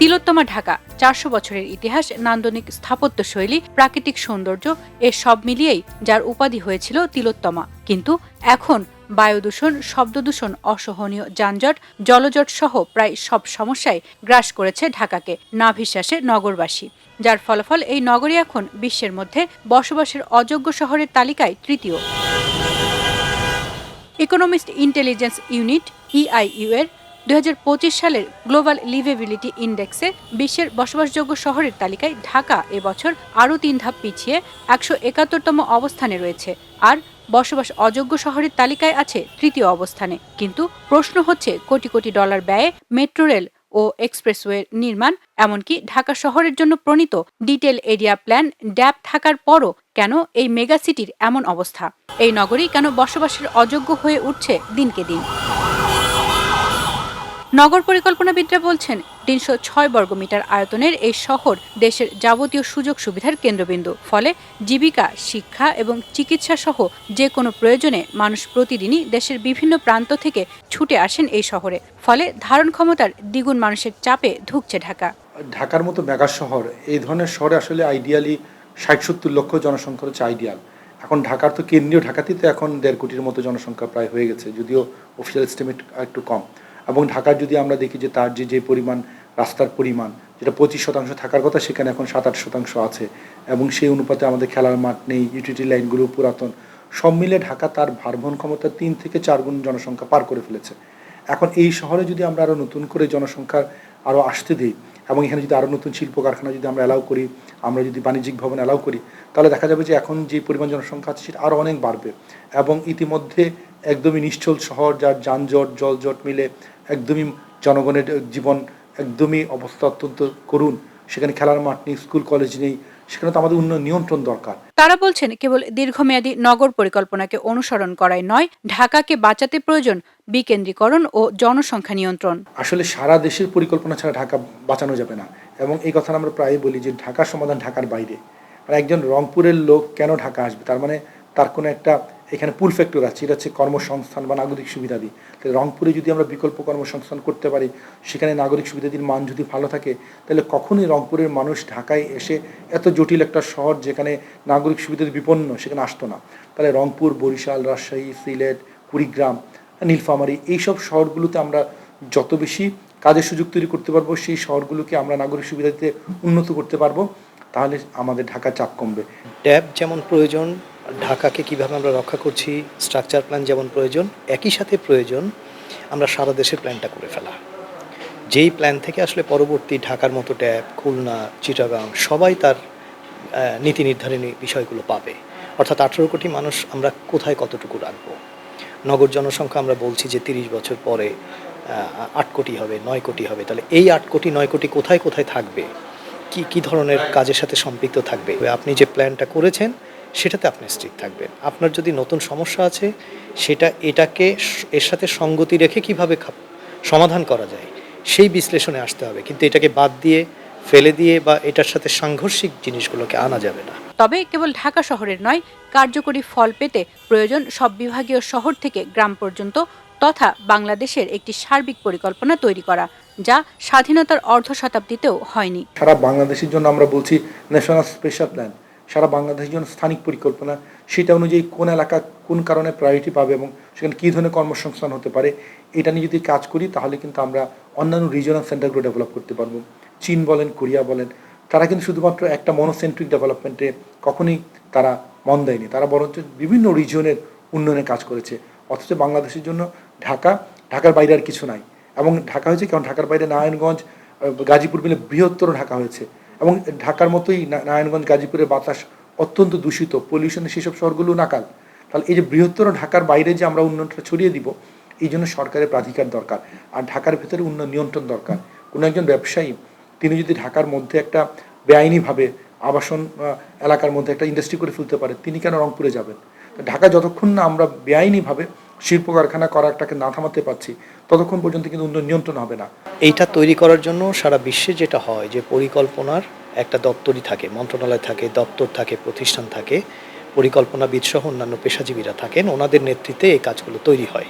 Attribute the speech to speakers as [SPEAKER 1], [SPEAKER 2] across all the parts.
[SPEAKER 1] তিলোত্তমা ঢাকা, চারশো বছরের ইতিহাস, নান্দনিক স্থাপত্য শৈলী প্রাকৃতিক সৌন্দর্য, এ সব মিলিয়েই যার উপাধি হয়েছিল তিলোত্তমা। কিন্তু এখন বায়ু দূষণ শব্দ দূষণ অসহনীয় যানজট, জলজট সহ প্রায় সব সমস্যায় গ্রাস করেছে ঢাকাকে নাভিশ্বাসে নগরবাসী। যার ফলাফল এই নগরী এখন বিশ্বের মধ্যে বসবাসের অযোগ্য শহরের তালিকায় তৃতীয়। ইকোনমিস্ট ইন্টেলিজেন্স ইউনিট, ইআইইউ এর দুই হাজার পঁচিশ সালের গ্লোবাল লিভেবিলিটি ইন্ডেক্সে বিশ্বের বসবাসযোগ্য শহরের তালিকায় ঢাকা এবছর আরও তিন ধাপ পিছিয়ে একশো একাত্তরতম অবস্থানে রয়েছে। আর বসবাস অযোগ্য শহরের তালিকায় আছে তৃতীয় অবস্থানে। কিন্তু প্রশ্ন হচ্ছে কোটি কোটি ডলার ব্যয়ে মেট্রো রেল ও এক্সপ্রেসওয়ের নির্মাণ, এমনকি ঢাকা শহরের জন্য প্রণীত ডিটেল এরিয়া প্ল্যান ড্যাপ থাকার পরও কেন এই মেগা সিটির এমন অবস্থা? এই নগরী কেন বসবাসের অযোগ্য হয়ে উঠছে দিনকে দিন? নগর পরিকল্পনাবিদরা বলছেন, তিনশো ছয় বর্গমিটার আয়তনের এই শহর দেশের যাবতীয় সুযোগ সুবিধার কেন্দ্রবিন্দু। ফলে জীবিকা, শিক্ষা এবং চিকিৎসা সহ যে কোনো প্রয়োজনে মানুষ প্রতিদিনই দেশের বিভিন্ন প্রান্ত থেকে ছুটে আসেন এই শহরে। ফলে ধারণ ক্ষমতার দ্বিগুণ মানুষের চাপে ধুকছে ঢাকা।
[SPEAKER 2] ঢাকার মতো মেগা শহর, এই ধরনের শহরে আসলে আইডিয়ালি ষাট সত্তর লক্ষ জনসংখ্যা হচ্ছে আইডিয়াল এখন ঢাকার তো কেন্দ্রীয় ঢাকাতেই তো এখন দেড় কোটির মতো জনসংখ্যা প্রায় হয়ে গেছে, যদিও অফিসিয়াল এস্টিমেট একটু কম। এবং ঢাকার যদি আমরা দেখি যে তার যে যে পরিমাণ, রাস্তার পরিমাণ, যেটা পঁচিশ শতাংশ থাকার কথা, সেখানে এখন সাত আট শতাংশ আছে। এবং সেই অনুপাতে আমাদের খেলার মাঠ নেই, ইউটিলিটি লাইনগুলো পুরাতন। সব মিলে ঢাকা তার ভারবহন ক্ষমতা তিন থেকে চার গুণ জনসংখ্যা পার করে ফেলেছে। এখন এই শহরে যদি আমরা আরও নতুন করে জনসংখ্যার আরও আসতে দিই, এবং এখানে যদি আরও নতুন শিল্প কারখানা যদি আমরা অ্যালাউ করি, আমরা যদি বাণিজ্যিক ভবন অ্যালাউ করি, তাহলে দেখা যাবে যে এখন যে পরিমাণ জনসংখ্যা আছে, সেটা আরও অনেক বাড়বে। এবং ইতিমধ্যে একদমই নিশ্চল শহর যার যানজট জলজট মিলে একদমই জনগণের জীবন একদমই অবস্থা অত্যন্ত করুণ। সেখানে খেলার মাঠ নেই স্কুল কলেজ নেই সেখানে তো আমাদের উন্নয়ন নিয়ন্ত্রণ দরকার।
[SPEAKER 1] তারা বলছেন কেবল দীর্ঘমেয়াদী নগর পরিকল্পনাকে অনুসরণ করাই নয় ঢাকাকে বাঁচাতে প্রয়োজন বিকেন্দ্রীকরণ ও জনসংখ্যা নিয়ন্ত্রণ।
[SPEAKER 2] আসলে সারা দেশের পরিকল্পনা ছাড়া ঢাকা বাঁচানো যাবে না। এবং এই কথা আমরা প্রায়ই বলি যে ঢাকার সমাধান ঢাকার বাইরে। মানে একজন রংপুরের লোক কেন ঢাকা আসবে? তার মানে তার কোনো একটা এখানে পুল ফ্যাক্টর আছে, এটা হচ্ছে কর্মসংস্থান বা নাগরিক সুবিধাদি তাহলে রংপুরে যদি আমরা বিকল্প কর্মসংস্থান করতে পারি, সেখানে নাগরিক সুবিধাদির মান যদি ভালো থাকে, তাহলে কখনই রংপুরের মানুষ ঢাকায় এসে এত জটিল একটা শহর যেখানে নাগরিক সুবিধাদি বিপন্ন, সেখানে আসতো না। তাহলে রংপুর, বরিশাল, রাজশাহী, সিলেট, কুড়িগ্রাম, নীলফামারী, এইসব শহরগুলোতে আমরা যত বেশি কাজের সুযোগ তৈরি করতে পারব, সেই শহরগুলোকে আমরা নাগরিক সুবিধাতে উন্নত করতে পারব, তাহলে আমাদের ঢাকা চাপ কমবে।
[SPEAKER 3] ট্যাব যেমন প্রয়োজন ঢাকাকে কীভাবে আমরা রক্ষা করছি স্ট্রাকচার প্ল্যান যেমন প্রয়োজন, একই সাথে প্রয়োজন, আমরা সারা দেশের প্ল্যানটা করে ফেলা। যেই প্ল্যান থেকে আসলে পরবর্তী ঢাকার মতো ড্যাব খুলনা, চিটাগাং, সবাই তার নীতি নির্ধারণী বিষয়গুলো পাবে। অর্থাৎ আঠেরো কোটি মানুষ আমরা কোথায় কতটুকু রাখব? নগর জনসংখ্যা আমরা বলছি যে তিরিশ বছর পরে আট কোটি হবে, নয় কোটি হবে। তাহলে এই আট কোটি, নয় কোটি কোথায় কোথায় থাকবে? কি কি ধরনের কাজের সাথে সম্পৃক্ত থাকবে? আপনি যে প্ল্যানটা করেছেন সেটাতে আপনি স্ট্রিক থাকবেন। আপনার যদি নতুন সমস্যা আছে সেটা এটাকে এর সাথে সঙ্গতি রেখে কীভাবে সমাধান করা যায় সেই বিশ্লেষণে আসতে হবে। কিন্তু এটাকে বাদ দিয়ে ফেলে দিয়ে বা এটার সাথে সাংঘর্ষিক জিনিসগুলোকে আনা যাবে না।
[SPEAKER 1] তবে কেবল ঢাকা শহরের নয় কার্যকরী ফল পেতে প্রয়োজন সব বিভাগীয় শহর থেকে গ্রাম পর্যন্ত তথা বাংলাদেশের একটি সার্বিক পরিকল্পনা তৈরি করা যা স্বাধীনতার অর্ধ শতাব্দীতেও হয়নি।
[SPEAKER 2] সারা বাংলাদেশের জন্য আমরা বলছি ন্যাশনাল স্পেশাল প্ল্যান সারা বাংলাদেশের জন্য স্থানিক পরিকল্পনা, সেটা অনুযায়ী কোন এলাকা কোন কারণে প্রায়োরিটি পাবে এবং সেখানে কী ধরনের কর্মসংস্থান হতে পারে, এটা নিয়ে যদি কাজ করি তাহলে কিন্তু আমরা অন্যান্য রিজনাল সেন্টারগুলো ডেভেলপ করতে পারব। চীন বলেন, কোরিয়া বলেন, তারা কিন্তু শুধুমাত্র একটা মনোসেন্ট্রিক ডেভেলপমেন্টে কখনোই তারা মন দেয়নি। তারা বরঞ্চ বিভিন্ন রিজনের উন্নয়নে কাজ করেছে। অথচ বাংলাদেশের জন্য ঢাকা, ঢাকার বাইরে আর কিছু নাই। এবং ঢাকা হয়েছে কারণ ঢাকার বাইরে নারায়ণগঞ্জ গাজীপুর মিলে বৃহত্তর ঢাকা হয়েছে। এবং ঢাকার মতোই নারায়ণগঞ্জ, গাজীপুরের বাতাস অত্যন্ত দূষিত পলিউশনের সেসব শহরগুলো নাকাল। তাহলে এই যে বৃহত্তর ঢাকার বাইরে যে আমরা উন্নয়নটা ছড়িয়ে দিব, এই জন্য সরকারের প্রাধিকার দরকার। আর ঢাকার ভেতরে উন্নয়ন নিয়ন্ত্রণ দরকার। কোনো একজন ব্যবসায়ী, তিনি যদি ঢাকার মধ্যে একটা বেআইনিভাবে আবাসন এলাকার মধ্যে একটা ইন্ডাস্ট্রি করে ফেলতে পারে, তিনি কেন রংপুরে যাবেন? ঢাকা যতক্ষণ না আমরা বেআইনিভাবে শিল্প কারখানা করাটাকে না থামাতে পারছি ততক্ষণ পর্যন্ত কিন্তু উন্নয়ন নিয়ন্ত্রণ হবে না।
[SPEAKER 3] এইটা তৈরি করার জন্য সারা বিশ্বে যেটা হয় যে পরিকল্পনার একটা দপ্তরই থাকে মন্ত্রণালয় থাকে দপ্তর থাকে প্রতিষ্ঠান থাকে পরিকল্পনাবিদ সহ অন্যান্য পেশাজীবীরা থাকেন ওনাদের নেতৃত্বে এই কাজগুলো তৈরি হয়।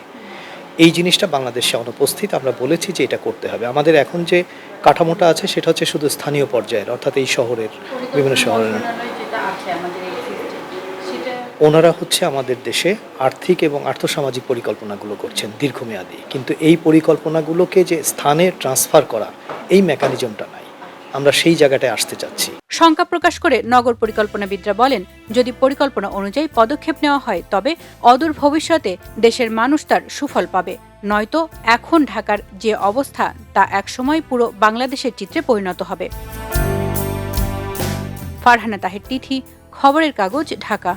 [SPEAKER 3] এই জিনিসটা বাংলাদেশে অনুপস্থিত আমরা বলেছি যে এটা করতে হবে। আমাদের এখন যে কাঠামোটা আছে সেটা হচ্ছে শুধু স্থানীয় পর্যায়ের অর্থাৎ এই শহরের বিভিন্ন শহরের। ওনারা হচ্ছে আমাদের দেশে আর্থিক এবং আর্থসামাজিক পরিকল্পনাগুলো করছেন দীর্ঘমেয়াদী। কিন্তু এই পরিকল্পনাগুলোকে যে স্থানে ট্রান্সফার করা, এই মেকানিজমটা নাই। আমরা সেই জায়গাটায় আসতে চাচ্ছি।
[SPEAKER 1] শঙ্কা প্রকাশ করে নগর পরিকল্পনাবিদরা বলেন, যদি পরিকল্পনা অনুযায়ী পদক্ষেপ নেওয়া হয়, তবে অদূর ভবিষ্যতে দেশের মানুষ তার সুফল পাবে। নয়তো এখন ঢাকার যে অবস্থা, তা একসময় পুরো বাংলাদেশের চিত্রে পরিণত হবে। ফারহানা তাহের, তিথি, খবরের কাগজ, ঢাকা।